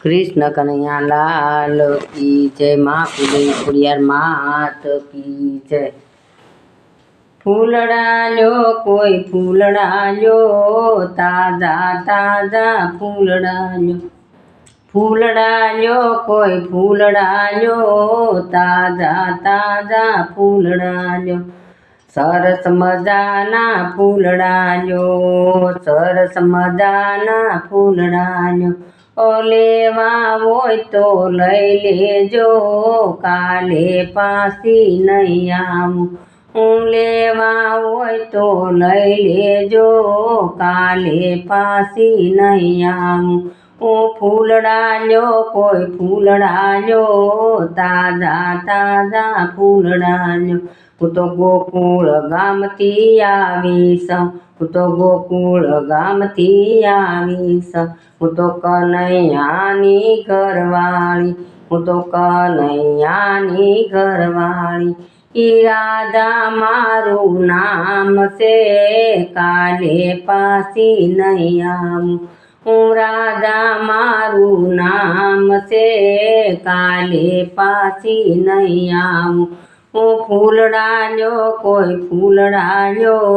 કૃષ્ણ કનૈયા લાલ કી જય, માં કુડી કુડિયાર માત કી જય ફૂલડા લ્યો કોઈ ફૂલડા લ્યો તાજા તાજા ફૂલડા લ્યો ફૂલડા લ્યો કોઈ ફૂલડા લ્યો તાજા તાજા ફૂલડા લ્યો સરસ મજાના ફૂલડા લ્યો સરસ મજાના ફૂલડા લ્યો ઓ લેવા હોય તો લઈ લેજો. કાલે પાસી નહીં આવું હું લેવા હોય તો લઈ લેજો. કાલે પાસી નહીં આવું હું ફૂલડા લ્યો કોઈ ફૂલડા લ્યો તાજા તાજા ફૂલડા લ્યો હું તો ગોકુળ ગામથી આવીશ. હું તો ગોકુળ ગામથી આવીશ. હું તો કનૈયાની ઘરવાળી હું તો કનૈયાની ઘરવાળી. ઈરાધા મારું નામ છે, કાલે પાસી નહીં આવું. હું રાધા મારું નામ છે, કાલે પાછી નહીં આવું. હું ફૂલડા લ્યો કોઈ ફૂલડા લ્યો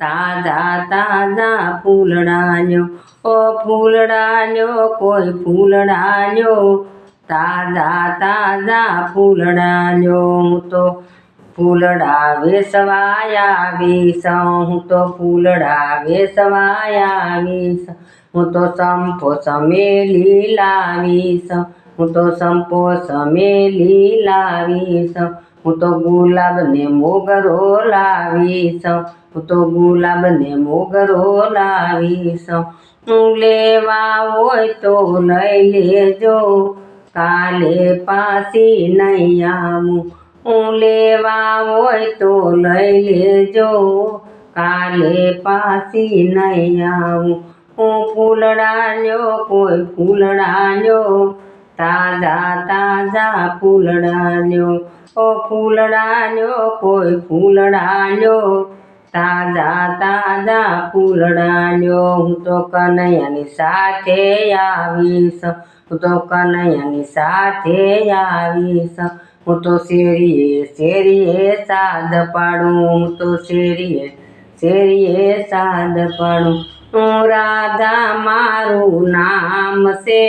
તાજા તાજા ફૂલડા લ્યો ઓ ફૂલડા લ્યો કોઈ ફૂલડા લ્યો તાજા તાજા ફૂલડા લ્યો હું તો ફૂલડા વેસવાયા આવીશ, હું તો ફૂલડા વેસવાયા આવીશ. હું તો સંપો સમેલી લાવીશ. હું તો સંપો સમેલી લાવીશ. હું તો ગુલાબને મોગરો લાવીશ. હું તો ગુલાબને મોગરો લાવીશ. હું લેવા હોય તો લઈ લેજો. કાલે પાસી નહીં આવું. હું લેવા હોય તો લઈ લેજો. કાલે પાસી નહીં આવું. હું ફૂલડા લ્યો કોઈ ફૂલડા લ્યો તાજા તાજા ફૂલડા લ્યો ઓ ફૂલડા લ્યો કોઈ ફૂલડા લ્યો તાજા તાજા ફૂલડા લ્યો હું તો કનૈયાની સાથે આવીશ. હું તો કનૈયાની સાથે આવીશ. હું તો શેરીએ શેરીએ સાદ પાડું. હું તો શેરીએ શેરીએ સાદ પાડું. રાધા, મારું નામ છે.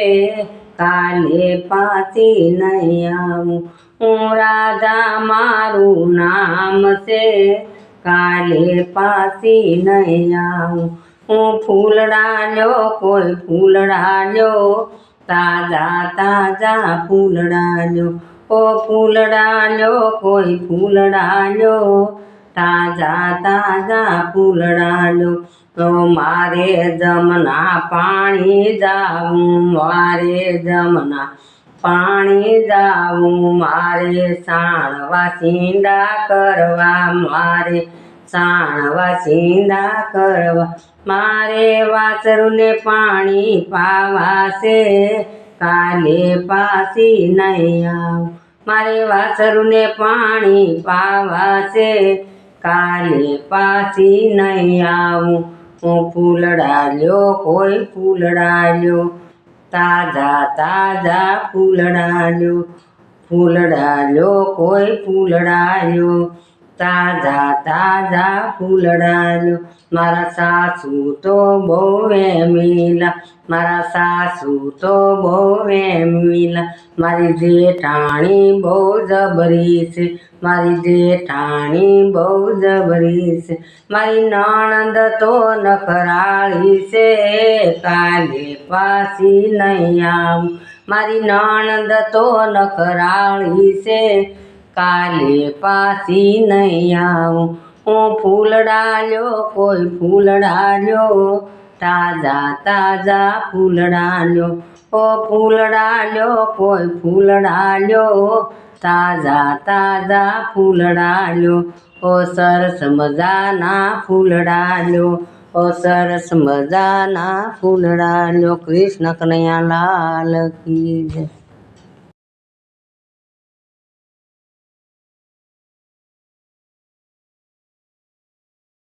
કાલે પાસે નહીં આવું. હું રાધા, મારું નામ છે. કાલે પાસે નહીં આવું. હું ફૂલડા લ્યો કોઈ ફૂલડા લ્યો તાજા તાજા ફૂલડા લ્યો ઓ ફૂલડા લ્યો કોઈ ફૂલડા લ્યો તાજા તાજા ફૂલડા લો તો મારે જમના પાણી જાવું, મારે જમના પાણી જાવું, મારે સાણવા સીંડા કરવા, મારે સાણવા સીંડા કરવા. મારે વાસરુને પાણી પાવાશે, કાલે પાસી નહીં આવ. મારે વાસરુને પાણી પાવા છે કાલે પાછી નહીં આવું. હું ફૂલડાલ્યો કોઈ ફૂલડા લ્યો તાજા તાજા ફૂલડાલ્યો. ફૂલડાલ્યો ફૂલડા લ્યો કોઈ ફૂલડા લ્યો તાજા તાજા ફૂલડા મારા સાસુ તો બહુ વેમીલા મારા સાસુ તો બહુ વેમીલા મારી જેઠાણી બહુ જબરી છે. મારી જેઠાણી બહુ જબરી છે. મારી નણંદ તો નખરાળી છે. કાલે પાછી નહીં આવું. મારી નણંદ તો નખરાળી છે. કાલે પાછી નહીં આવું. હું ફૂલડા લ્યો કોઈ ફૂલડા લ્યો તાજા તાજા ફૂલડા લ્યો ઓ ફૂલડા લ્યો કોઈ ફૂલડા લ્યો તાજા તાજા ફૂલડા લ્યો ઓ સરસ મજાના ફૂલડા લ્યો ઓ સરસ મજાના ફૂલડા લ્યો કૃષ્ણ કનૈયા લાલ કી